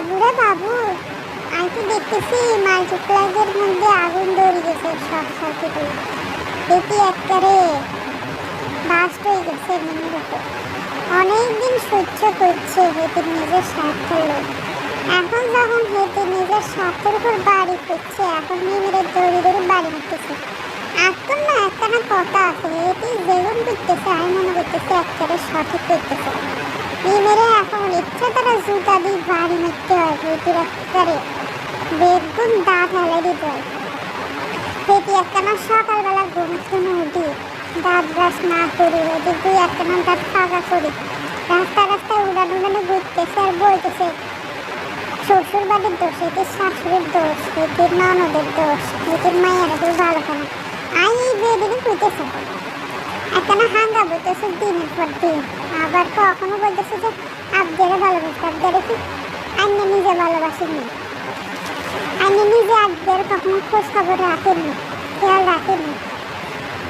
বাবুরে বাবু, আমি তো দেখতেছি মাল্টিপ্লাগের মধ্যে আগুন ধরে গেছে শর্ট সার্কিটে দেখি একবারে বাস্ট হয়ে গেছে মিনির উপর। অনেকদিন সহ্য করছে হেতির নিজের স্বার্থের লোক এখন যখন হেতি নিজের স্বার্থের উপর বাড়ি করছে এখন মিমিরের দড়ি দড়ি বাড়ি মারতেছে এখন না একখানা কথা আছে হেতি যেগুন করতেছে, আমি মনে করতেছে একবারে সঠিক করতেছে। মিমিরে এখন তারা জুতা দিয়ে বাড়ি মারতে হয় হেতির একবারে বেগুন দাঁত হেলে দিতে হয় হেতি একখানা সকালবেলা ঘুম থেকে উঠি দাঁত ব্রাশ না করি ওদের দুই একখানা দাঁত ফাঁকা করি রাস্তা রাস্তায় উড়ান উড়ানো ঘুরতেছে আর বলতেছে শ্বশুর বাড়ির দোষ এটির শাশুড়ির দোষ এটির ননদের দোষ এটির মায়ের কেউ ভালো করে আই এই বেদিনই কইতেছে একখানা হাঙ্গা বলতেছে দিনের পর দিন আবার কখনো বলতেছে যে আবদারে ভালোবাসতে আবদারে কি আইনে নিজে ভালোবাসেনি? আইনে নিজে আবদারে কখনো খোঁজ খবর রাখেননি খেয়াল রাখেননি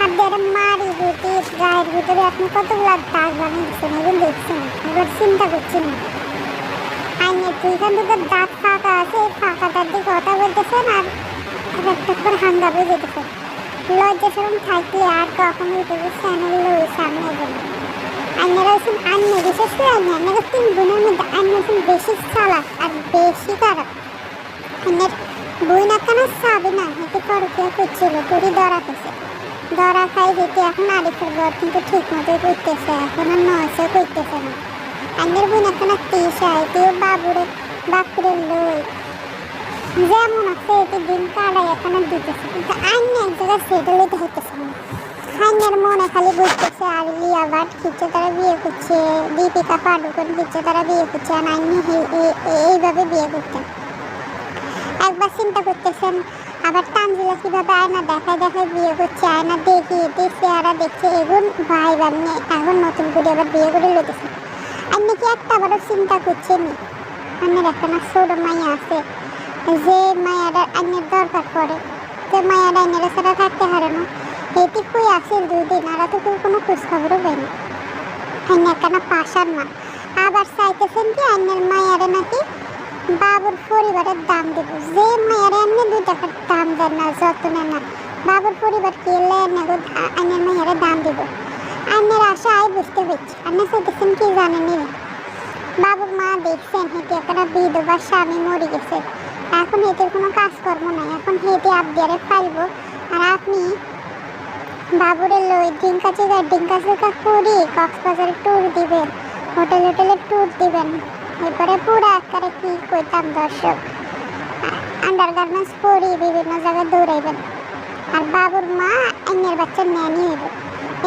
আপনারা মারি বেটি গায়ের ভিতরে আপনি কতগুলো দাগ বানিয়ে এগুলো দেখছেন? এবার চিন্তা করছেন না। আইনের দুইখান দুটো দাঁত ফাঁকা আছে, এই ফাঁকা দাঁত দিয়ে কথা বলতেছেন আর এক একটা করে হাঙ্গা বয়ে যেতেছেন লজ্জা সরম থাকলে আর কখনো ইউটিউবে চ্যানেল সামনে গেল আইনারা হচ্ছেন আন্য বিশেষ করে আইনে আইনারা তিন বোনের মধ্যে আইন হচ্ছেন বেশি চালাক আর বেশি খারাপ। আইনের বই না কেন চাবে না? হেঁটে পরকিয়া করছিল, পুরি ধরা খেছে ধরা খাই যেতে এখন আরিফের ঘর কিন্তু ঠিক মতোই করতেছে, এখন আর নয়সে করতেছে না। আইনের বোন এখন আর তিসা এটিও বাবুরে, বাপুরে লই। যেমন আছে, এটি দিন কাটাই এখন দিতেছে কিন্তু আইন এক জায়গায় সেটা লইতে হইতেছে না। আইনের মনে খালি বুঝতেছে, আর লিয়া বাট খিচ্ছে তারা বিয়ে করছে, দীপিকা পাডুকোন খিচ্ছে তারা বিয়ে করছে, আর আইনি এইভাবে বিয়ে করতেন একবার চিন্তা করতেছেন, আবার তানজিলা কীভাবে আয়না দেখায় দেখায় বিয়ে করছে, আয়না দেখি এটি চেহারা দেখছে, এগুন ভাই বানিয়ে এখন নতুন করে আবার বিয়ে করে লইতেছে। আর নাকি একটা আবারও চিন্তা করছেন আমার একটা না ছোট মাইয়া আছে, যে মায়াটা আইনের দরকার পড়ে যে মায়াটা আইনের ছাড়া থাকতে পারে না। এটি কই আছে দুই দিন আর তো কেউ কোনো খোঁজ খবরও পাইনি আইনে একটা পাশার মা। আবার চাইতেছেন কি আইনের মায়ারে নাকি বাবুর পরিবারের দাম দেব। যে মায়ের এমনি দুই টাকার দাম দেন না যত নেন না, বাবুর পরিবার কে লেন আইনের মায়ের দাম দেব। আইনের আশা আয় বুঝতে পারছি আপনি চাইতেছেন কি জানেন বাবুর মা দেখছেন হেঁটে একটা বিধবা স্বামী মরে গেছে। এখন হেঁটের কোনো কাজকর্ম নাই। এখন হেঁটে আপডিয়ারে ফাইলবো। আর আপনি বাবুরে লই ডিঙ্কা চিকা ডিঙ্কা চিকা করি কক্সবাজারে ট্যুর দিবেন হোটেল হোটেলে ট্যুর দিবেন। এরপরে পুরো আকারে কি কইতাম দর্শক? আন্ডার গার্মেন্টস পরি, বিভিন্ন জায়গায় দৌড়াইবেন। আর বাবুর মা আইনের বাচ্চা ন্যানি হইব।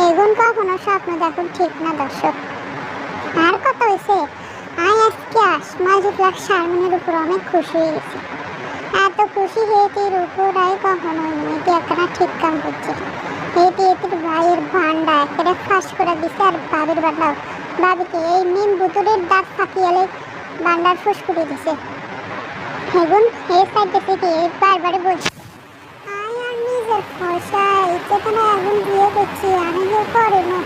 এগুন কখনো স্বপ্ন দেখুন ঠিক না দর্শক। আর কত হয়েছে আই আজকে আসমাজি প্লাস শারমিনের উপর অনেক খুশি হয়ে গেছি। এত খুশি হেতির উপর আই কখনো এটি একটা ঠিক কাম করছে। হেতি এটির ভাইয়ের ভান্ডা একটা ফাঁস করে দিছে আর বাবির ভান্ডাও বাবিকে এই নিম বুতুরের দাঁত ফাঁকিয়ালে বান্ডার ফুস করে দিছে। হেগুন এই সাইডে থেকে বারবারে বলছে, আয় আর নিজের এখন বিয়ে করছি আমি বিয়ে করে না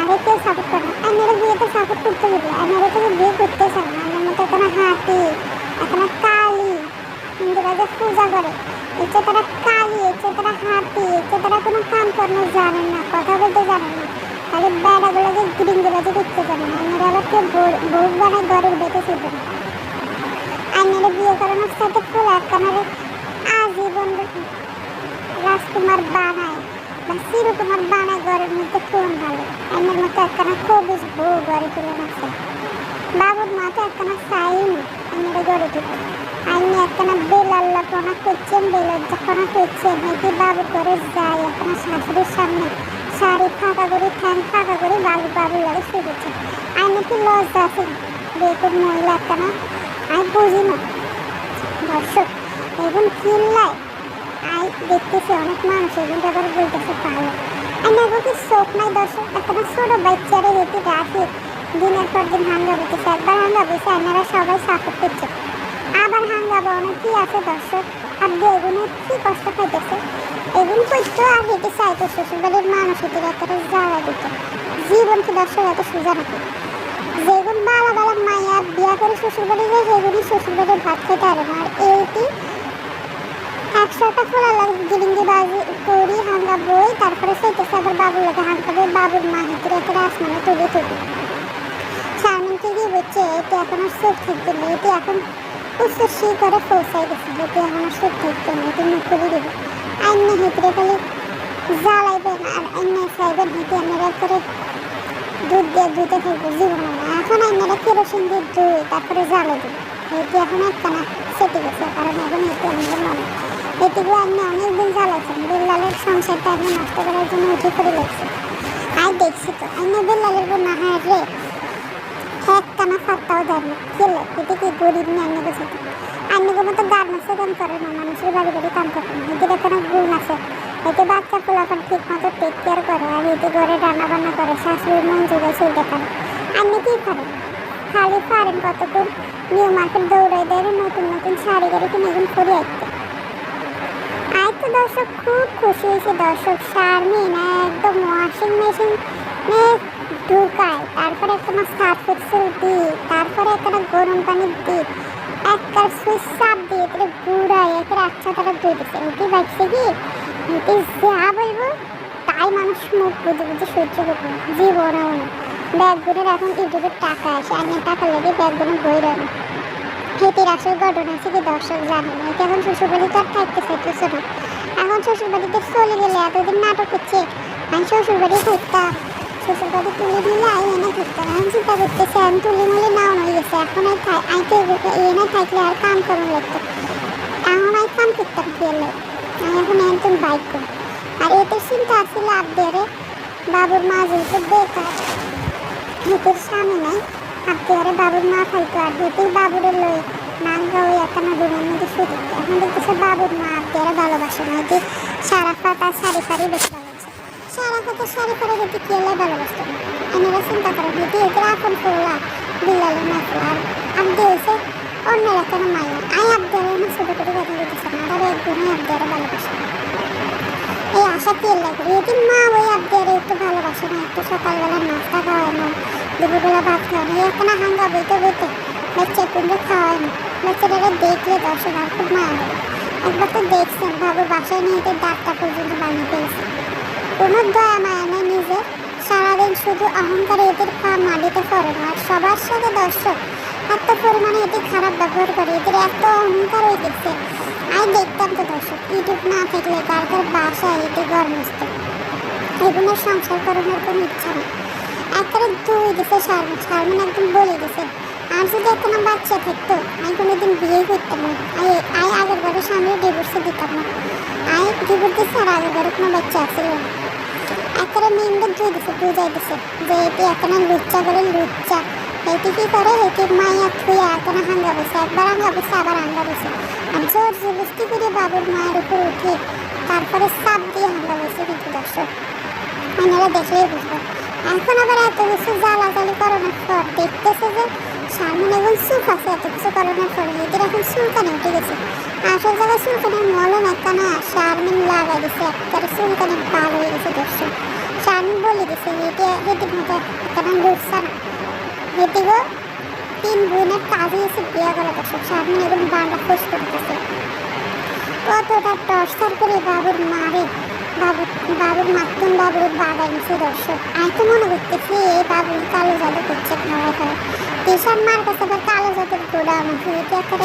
আরে কেউ সাপোর্ট করে না আইনারা বিয়েতে সাপোর্ট করতে হবে। আইনারা তো বিয়ে করতে চায় না। আমার মতো কোনো হাতি, এখানে কালি হিন্দুরা যে পূজা করে ইচ্ছে তারা তারা হাতি ইচ্ছে তারা কোনো কাম কর্ম জানেন না, কথা বলতে জানেন না। খালি বেড়াগুলোকে গ্রিনগুলোকে দেখতে জানেন না আইনারা আবার কেউ বউ বানায় ঘরের বেঁচে শুধু না আইনারা বিয়ে করানোর সাথে ফুল একখানারে আজীবন রাজকুমার বানায়, বা চিরকুমার বানায় ঘরের মধ্যে কোন ভালো। আইনের মতো একখানা খবিস বউ ঘরে তুলে নাচে বাবুর মা তো একখানা চাইনি আইনের গড়ে তুলে আইনি একখানা বেলাল্লা পনা করছেন বেলজ্জা পনা করছেন এটি বাবু করে যায়? একখানা শাশুড়ির সামনে শাড়ি ফাঁকা করে ঠ্যাং ফাঁকা করে, বাবু বাবু লাগে শুয়েছে আইনে কি লজ্জা আছে? বেকুর মহিলা একখানা আমি বুঝি না। দর্শক এবং চিল্লায় আই দেখতেছি অনেক মানুষ এবং আবার বলতেছে ভালো আমি এখন কি চোখ নাই দর্শক, একটা ছোট বাচ্চারে হেঁটে রাখি। দিনের পর দিন হাঙ্গা বলতেছে একবার হাঙ্গা বলছে আপনারা সবাই সাপোর্ট করছে। আবার হাঙ্গা অনেক কি আছে দর্শক? আর বেগুনে কি কষ্ট খাইতেছে এগুন করতো আর হেঁটে চাইতো শ্বশুরবাড়ির মানুষ হেঁটে একটা জায়গা দিত। জীবন কি দর্শক এত সোজা নাকি? যেগুন বালা বালা মাইয়া বিয়া করে শ্বশুর বাড়ি যায় সেগুলি শ্বশুর বাড়ির ভাত খেতে পারে না আর এইটি একশোটা খোলা লাগে গিরিঙ্গি বাজি করি, হাঙ্গা বই, তারপরে সেইটাছে আবার বাবুর লাগে হাঙ্গাবে বাবুর মা হিতরে একটা আসমানে তুলে তুলি শারমিনকে কি বলছে এটি এখন আর সুখ থাকতে নেই এটি এখন উচ্চশি করে পৌঁছাই গেছে। এটি এখন আর সুখ থাকতে নেই এটি মুখ খুলে দেবে আইন হিতরে খালি জ্বালাইবেন আর এমনি চাইবেন হেঁটে আপনারা করে দুধ দিয়ে দুধে থাকবে জীবন। না এখন আপনারা কেরোসিন দিয়ে দুই তারপরে জ্বালাই দিন হেঁটে এখন একখানা সেটে গেছে, কারণ এখন হেঁটে আমাদের মনে এটিগুলো আপনি অনেকদিন জ্বালাচ্ছেন বিল্লালের সংসারটা আপনি নষ্ট করার জন্য উঠে করে লেগছে আর দেখছি তো আমি বিল্লালের না হয় একটানা ফাত্তাও দেন না। খেলে, এটি কি গরিব নিয়ে আন্নে বোঝাতে আন্নে মতো গার্মেন্টসে কাম করে না, মানুষের বাড়ি বাড়ি কাম করে না। এদের এখানে গুণ আছে। এতে বাচ্চা পোলাপান ঠিক মতো টেক কেয়ার করে, আর এতে ঘরে রান্না বান্না করে, শাশুড়ির মন জোগায় সেই দেখান আপনি কি করেন খালি পারেন কতক্ষণ? নিউ মার্কেট দৌড়াই দেয় নতুন নতুন শাড়ি গাড়ি কিনে এখন করে আসতে। তো দর্শক খুব খুশি হয়েছে। দর্শক শারমিন একদম ওয়াশিং মেশিন তারপরে একটা সার্ফ এক্সেল দিই, তারপরে একটা গরম পানি দিই একটা সুইচ চাপ দিয়ে এটা গুড়াই একটা আচ্ছা তারা দিচ্ছে। বাচ্চা কি? যা বলব, তাই মানুষ মুখ বুঝে বুঝে সহ্য করবে জীবনেও না। ব্যাগগুলোর এখন ইউটিউবের টাকা আসে আমি টাকা লেগে ব্যাগগুলো বই রাখব হেঁটের আসল ঘটনা থেকে দর্শক জানে না এটা এখন শ্বশুরবাড়ি তো আর থাকতে না। এখন শ্বশুরবাড়িতে চলে গেলে এতদিন নাটক হচ্ছে, আমি শ্বশুরবাড়ি বাবুর মা যেহেতু বেকার হেতের স্বামী নাই আবদারে বাবুর মা খাইতো আর হেতেই বাবুরে লই নাঙ্গা ওই একটা রুমের মধ্যে শুধু এখন দেখতেছে বাবুর মা আবদারে ভালোবাসে না। এতে সারা ফাটা শাড়ি ফাড়ি বেশি শাড়ি ফাড়ি হেতে কি ভালোবাসতো না এনারা চিন্তা করে হেতে এদের আপন করলা বিলালের না আর আবদে হয়েছে অন্যের একটা মাইয়া আই আবদারে না ছোট করে কথা বলতেছে না আর একজনই আবদারে ভালোবাসে এই আশা কি লাগে এদিন মা ওই আবদারে একটু ভালোবাসে না একটু সকালবেলা নাস্তা খাওয়ায় না দুপুরবেলা ভাত খাওয়ায় না এখানে হাঙ্গা বইতে বইতে বাচ্চা কুমড়ো খাওয়ায় না বাচ্চাটারা দেখলে দর্শক আর খুব মায়া একবার তো দেখছেন বাবুর বাসায় নিয়ে ডাক্তার পর্যন্ত বানিয়ে ফেলছে কোনো দয়া মায়া নেই নিজে। সারাদিন শুধু অহংকারে এদের পা মাটিতে পড়ে না আর সবার সাথে দর্শক, এত পরিমাণে এটি খারাপ ব্যবহার করে, এদের এত অহংকার হয়ে গেছে। আমি দেখতাম তো দর্শক ইউটিউব না থাকলে কার কার বাসায় এটি গরমস্ত এগুলোর সংসার করানোর কোনো ইচ্ছা নেই। একবারে দুই দিছে শারমিন শারমিন একদম বলে দিছে আর যদি একটা বাচ্চা থাকতো, আমি কোনোদিন বিয়ে করতাম না। আই আই আগের বারে স্বামীর ডিভোর্সে দিতাম না। আই ডিভোর্স দিচ্ছে আর আগের বারে কোনো বাচ্চা না। একবারে মেয়েদের দুই দিছে বুঝাই দিছে। যে এটি একটা লুচ্চা করে লুচ্চা। এটি কি করে? এটি মাইয়া থুয়া একটা হাঙ্গা বসে একবার হাঙ্গা বসে আবার হাঙ্গা বসে আর জোর জবস্তি করে বাবুর মায়ের উপর উঠে তারপরে সাপ দিয়ে হাঙ্গা বসে কিন্তু দর্শক। আপনারা দেখলেই বুঝবেন। এখন আবার এত কিছু জ্বালাজালি করানোর পর দেখতেছে যে সামনে এখন সুখ আছে, এত কিছু করানোর পরে এদের এখন চুলকানি উঠে গেছে। আসল জায়গায় চুলকানির মলম একটা না শারমিন লাগাই দিছে। হয়ে গেছে দর্শক দিছে এটি এটির মতো একটা লুটছে না এটিগো তিন বোনের কাজে এসে বিয়ে করা দর্শক শারমিন এখন বাংলা খোঁজ করতেছে। কতটা টর্চার করে বাবুর মারে বাবু বাবুর মাতুন বাবুর বাবা এনেছে দর্শক। আমি তো মনে করতেছি এই বাবু কালো জাদু করছে খাওয়া খাওয়া টিশার মার কাছে আবার কালো জাদুর গোড়া আমাকে এটি একটা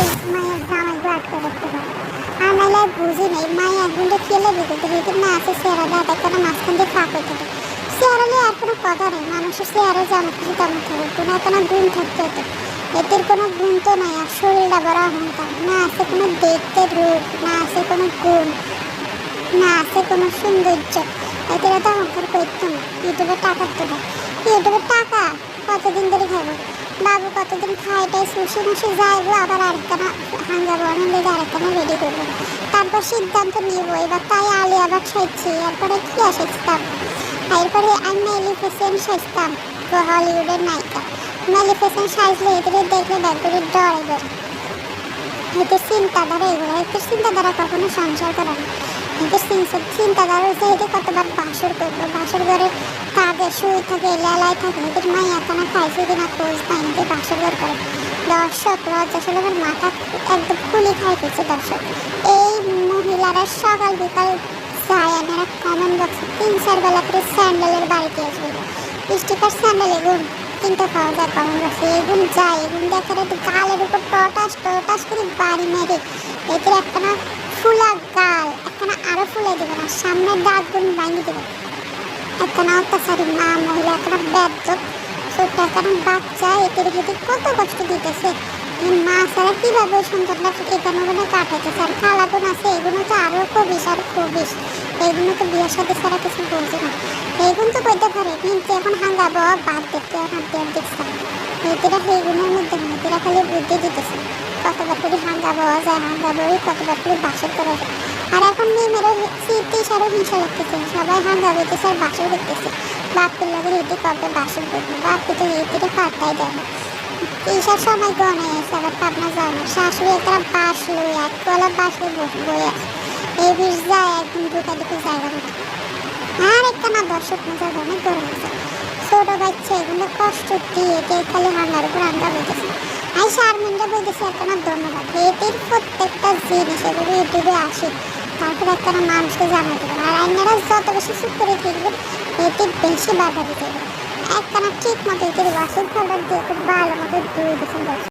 মায়ের বুঝি নেই মায়ের একগুলো খেলে দিতে হেঁটে না আছে সেরা দাদা কেন মাঝখান দিয়ে ফাঁক হতে হবে চেয়ারালে আর কোনো কথা নেই। মানুষের চেয়ারে যেমন খুশি তেমন থাকে কোনো কোনো গুণ থাকতে হতো এদের কোনো গুণ তো নাই। আর শরীরটা বড় অহংকার। না আছে কোনো দেখতে রূপ, না আছে কোনো গুণ, না আছে কোনো সৌন্দর্য। এদের তো অহংকার করতো না। ইউটিউবে টাকা তো দেয়। ইউটিউবে টাকা কতদিন ধরে খাব বাবু কতদিন খাইটাই সুশি মুশি যাইবো, আবার আরেকখানা হাঙ্গা বানানো লেগে আরেকখানা রেডি করব। তারপর সিদ্ধান্ত নিব। এবার তাই আলি আবার খাইছি এরপরে কি আসেছিলাম এরপরে আমি মেলিফিসেন্ট সাজতাম। হলিউডের নায়িকা। মেলিফিসেন্ট সাজলে এদের দেখলে ব্যাগগুলির ডরে বেড়ে এদের চিন্তাধারা এগুলো এদের চিন্তাধারা কখনো সংসার করে না। এদের চিন্তাধারা হচ্ছে এদের কতবার বাসর করব বাসর ঘরে কাজে শুয়ে থাকে, লেলায় থাকে এদের মাই এখানে খাইছে কিনা খোঁজ পাই না বাসর ঘর করে। দর্শক লজ্জা সালামের মাথা একদম খুলি খাইতেছে দর্শক। এই মহিলারা সকাল বিকাল যায় এনারা কমেন্ট বক্সে তিন, চার বেলা করে স্যান্ডেলের বাড়িতে আসবে। স্টিকার স্যান্ডেল এগুন কিনতে পাওয়া যায় কমেন্ট বক্সে এগুন যায়, এগুন দেখে রে গালের উপর টটাস টটাস করে বাড়ি মেরে। এদের একখানা ফুলা গাল, একখানা আরও ফুলে দেবে না, সামনের দাঁত গুণ ভাঙিয়ে দেবে। একখানা অত্যাচারী মা, মহিলা, একখানা ব্যর্থ ছোট্ট একখানা বাচ্চা, এদের যদি কত কষ্ট দিতেছে? মা ছাড়া কীভাবে ওই সন্তানটা এখানে ওখানে কাটাইতেছে আর খালাগুন আছে, এগুলো তো আরও কবিস আর কবিস এইগুলো তো বিয়ের সাথে ছাড়া কিছু বোঝে না। এইগুলো তো করতে পারে, কিন্তু এখন হাঙ্গাবো, বাদ দেখতে এখন টের দেখছে মেয়েদেরা সেইগুলোর মধ্যে মেয়েদেরা খালি বুদ্ধি দিতেছে। কতবার করে হাঙ্গাবো, যায় হাঙ্গাবো কতবার করে বাসর করা যায়। আর এখন মেয়েমেরও স্মৃতি সারও হিংসা লাগতেছে, সবাই হাঙ্গা হইতেছে আর বাসর দেখতেছে বাপের লাগে হেঁটে কবে বাসর করবে? বাপকে তো হেঁটে পাত্তাই দেয় না। এইসব সময় গনে এসে আবার পাবনা যায় না শাশুড়ি একটা বাস লই এক কলা বাস আছে এই বিষ যায় একদিন ঢুকা ঢুকে জায়গা আর একটা না দর্শক মজা অনেক গরম আছে। ছোট বাচ্চা এগুলো কষ্ট দিয়ে কে খালি হাঙ্গার উপর হাঙ্গা বলতেছে। আই শারমিনটা বলতেছে, একটা না ধন্যবাদ। এটির প্রত্যেকটা জিনিস এগুলো ইউটিউবে আসে। তারপর একটা মানুষকে জানাতে পারে আর আইনারা যত বেশি চুপ করে থাকবে এটি বেশি বাধা দিতে হবে। একখানা ঠিক মতো এটির ওয়াশিং পাউডার দিয়ে খুব ভালো মতো ধুয়ে